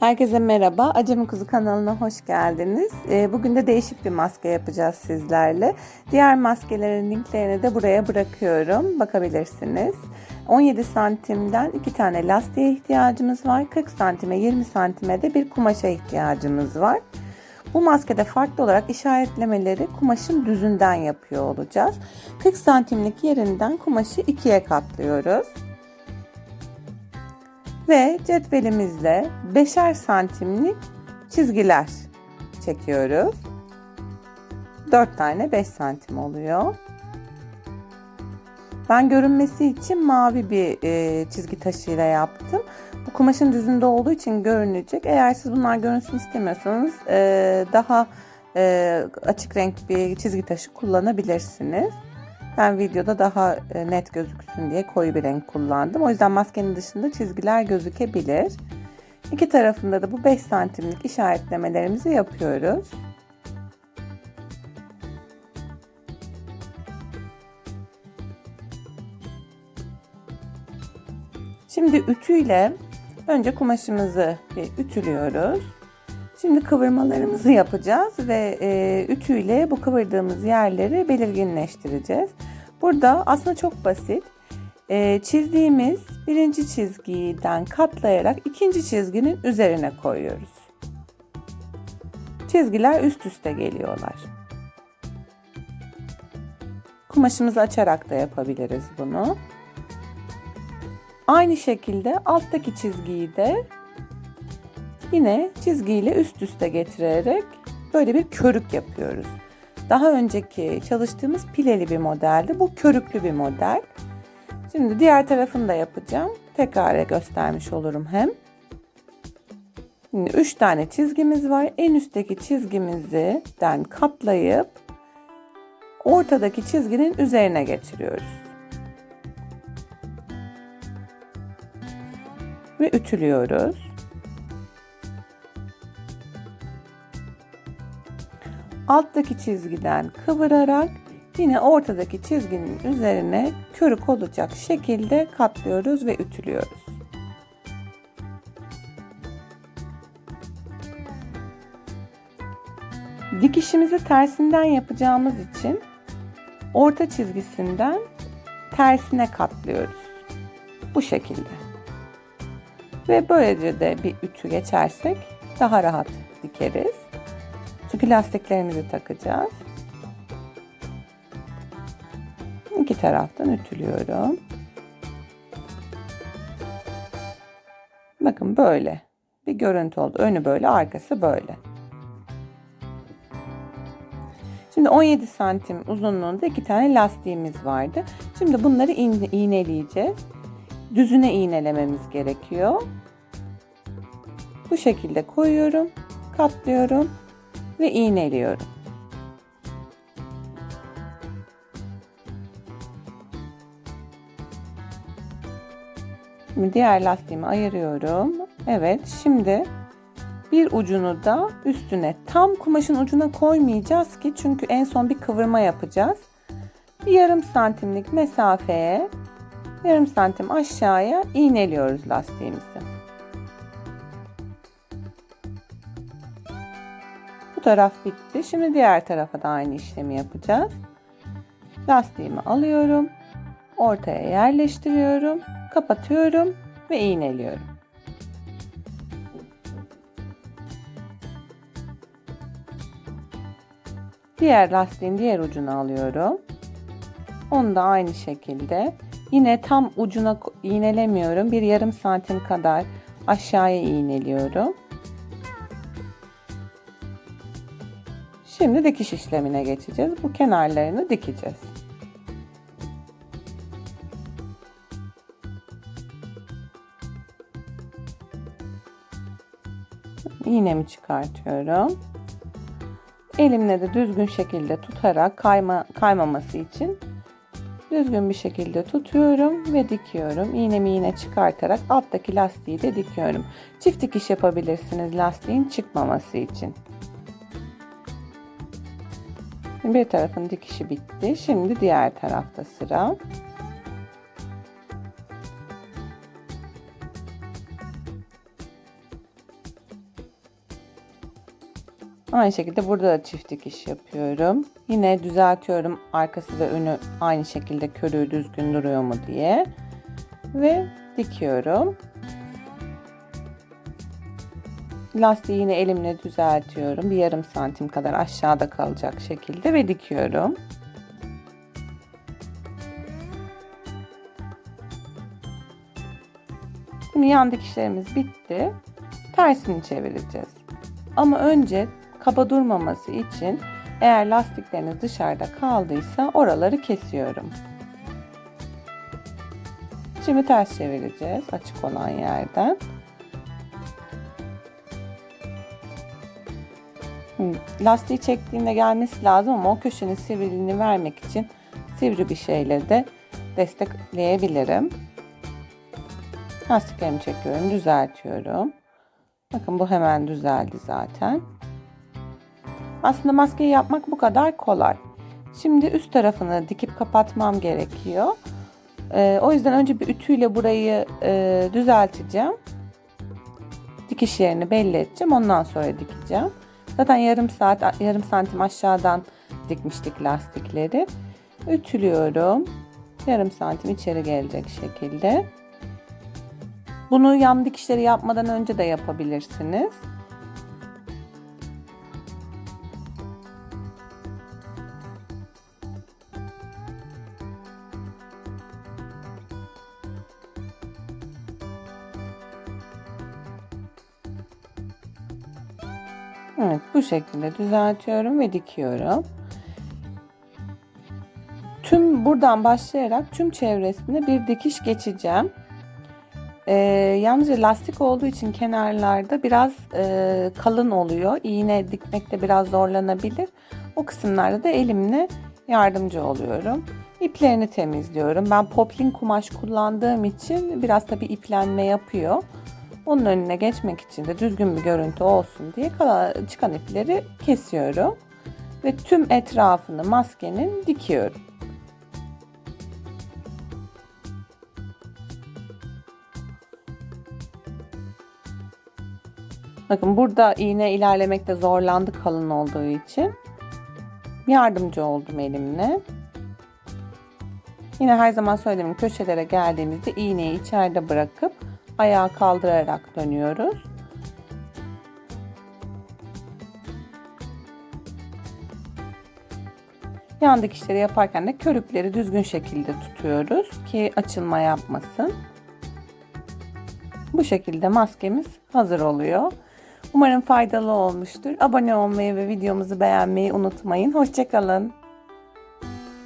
Herkese merhaba. Acemi Kuzu kanalına hoş geldiniz. Ee, Bugün de değişik bir maske yapacağız sizlerle. Diğer maskelerin linklerini de buraya bırakıyorum. Bakabilirsiniz. 17 santimden 2 tane lastiğe ihtiyacımız var. 40 santime 20 santime de bir kumaşa ihtiyacımız var. Bu maskede farklı olarak işaretlemeleri kumaşın düzünden yapıyor olacağız. 40 santimlik yerinden kumaşı ikiye katlıyoruz ve cetvelimizle 5'er santimlik çizgiler çekiyoruz. 4 tane 5 santim oluyor. Ben görünmesi için mavi bir e, çizgi taşıyla yaptım. Bu kumaşın düzünde olduğu için görünecek. Eğer siz bunlar görünsün istemiyorsanız e, daha e, açık renk bir çizgi taşı kullanabilirsiniz. Ben videoda daha e, net gözüksün diye koyu bir renk kullandım. O yüzden maskenin dışında çizgiler gözükebilir. İki tarafında da bu 5 santimlik işaretlemelerimizi yapıyoruz. Şimdi ütüyle önce kumaşımızı bir ütülüyoruz. Şimdi kıvırmalarımızı yapacağız ve e, ütüyle bu kıvırdığımız yerleri belirginleştireceğiz. Burada aslında çok basit. E, çizdiğimiz birinci çizgiden katlayarak ikinci çizginin üzerine koyuyoruz. Çizgiler üst üste geliyorlar. Kumaşımızı açarak da yapabiliriz bunu. Aynı şekilde alttaki çizgiyi de Yine çizgiyle üst üste getirerek böyle bir körük yapıyoruz. Daha önceki çalıştığımız pileli bir modeldi. Bu körüklü bir model. Şimdi diğer tarafını da yapacağım. Tekrar göstermiş olurum hem. Şimdi 3 tane çizgimiz var. En üstteki çizgimizden katlayıp ortadaki çizginin üzerine geçiriyoruz. Ve ütülüyoruz. Alttaki çizgiden kıvırarak yine ortadaki çizginin üzerine körük olacak şekilde katlıyoruz ve ütülüyoruz. Dikişimizi tersinden yapacağımız için orta çizgisinden tersine katlıyoruz. Bu şekilde. Ve böylece de bir ütü geçersek daha rahat dikeriz. Çünkü lastiklerimizi takacağız. İki taraftan ütülüyorum. Bakın böyle bir görüntü oldu. Önü böyle, arkası böyle. Şimdi 17 santim uzunluğunda iki tane lastiğimiz vardı. Şimdi bunları iğneleyeceğiz. Düzüne iğnelememiz gerekiyor. Bu şekilde koyuyorum, katlıyorum ve iğneliyorum. Şimdi diğer lastiğimi ayırıyorum. Evet şimdi bir ucunu da üstüne tam kumaşın ucuna koymayacağız ki çünkü en son bir kıvırma yapacağız. Bir yarım santimlik mesafeye yarım santim aşağıya iğneliyoruz lastiğimizi. Bu taraf bitti. Şimdi diğer tarafa da aynı işlemi yapacağız. Lastiğimi alıyorum. Ortaya yerleştiriyorum. Kapatıyorum ve iğneliyorum. Diğer lastiğin diğer ucunu alıyorum. Onu da aynı şekilde yine tam ucuna iğnelemiyorum. Bir yarım santim kadar aşağıya iğneliyorum. Şimdi dikiş işlemine geçeceğiz. Bu kenarlarını dikeceğiz. İğnemi çıkartıyorum. Elimle de düzgün şekilde tutarak kayma, kaymaması için düzgün bir şekilde tutuyorum ve dikiyorum. İğnemi yine çıkartarak alttaki lastiği de dikiyorum. Çift dikiş yapabilirsiniz lastiğin çıkmaması için. Bir tarafın dikişi bitti. Şimdi diğer tarafta sıra. Aynı şekilde burada da çift dikiş yapıyorum. Yine düzeltiyorum arkası ve önü aynı şekilde körüğü düzgün duruyor mu diye. Ve dikiyorum. Lastiği yine elimle düzeltiyorum. Bir yarım santim kadar aşağıda kalacak şekilde ve dikiyorum. Şimdi yan dikişlerimiz bitti. Tersini çevireceğiz. Ama önce kaba durmaması için eğer lastikleriniz dışarıda kaldıysa oraları kesiyorum. Şimdi ters çevireceğiz açık olan yerden. Lastiği çektiğinde gelmesi lazım ama o köşenin sivriliğini vermek için sivri bir şeyle de destekleyebilirim. Lastiklerimi çekiyorum, düzeltiyorum. Bakın bu hemen düzeldi zaten. Aslında maskeyi yapmak bu kadar kolay. Şimdi üst tarafını dikip kapatmam gerekiyor. Ee, o yüzden önce bir ütüyle burayı e, düzelteceğim. Dikiş yerini belli edeceğim. Ondan sonra dikeceğim. Zaten yarım saat, yarım santim aşağıdan dikmiştik lastikleri. Ütülüyorum. Yarım santim içeri gelecek şekilde. Bunu yan dikişleri yapmadan önce de yapabilirsiniz. Evet bu şekilde düzeltiyorum ve dikiyorum. Tüm buradan başlayarak tüm çevresine bir dikiş geçeceğim. Ee, yalnızca lastik olduğu için kenarlarda biraz e, kalın oluyor. İğne dikmekte biraz zorlanabilir. O kısımlarda da elimle yardımcı oluyorum. İplerini temizliyorum. Ben poplin kumaş kullandığım için biraz tabi iplenme yapıyor. Onun önüne geçmek için de düzgün bir görüntü olsun diye çıkan ipleri kesiyorum. Ve tüm etrafını maskenin dikiyorum. Bakın burada iğne ilerlemekte zorlandı kalın olduğu için. Yardımcı oldum elimle. Yine her zaman söylediğim köşelere geldiğimizde iğneyi içeride bırakıp ayağı kaldırarak dönüyoruz. Yan dikişleri yaparken de körükleri düzgün şekilde tutuyoruz ki açılma yapmasın. Bu şekilde maskemiz hazır oluyor. Umarım faydalı olmuştur. Abone olmayı ve videomuzu beğenmeyi unutmayın. Hoşçakalın.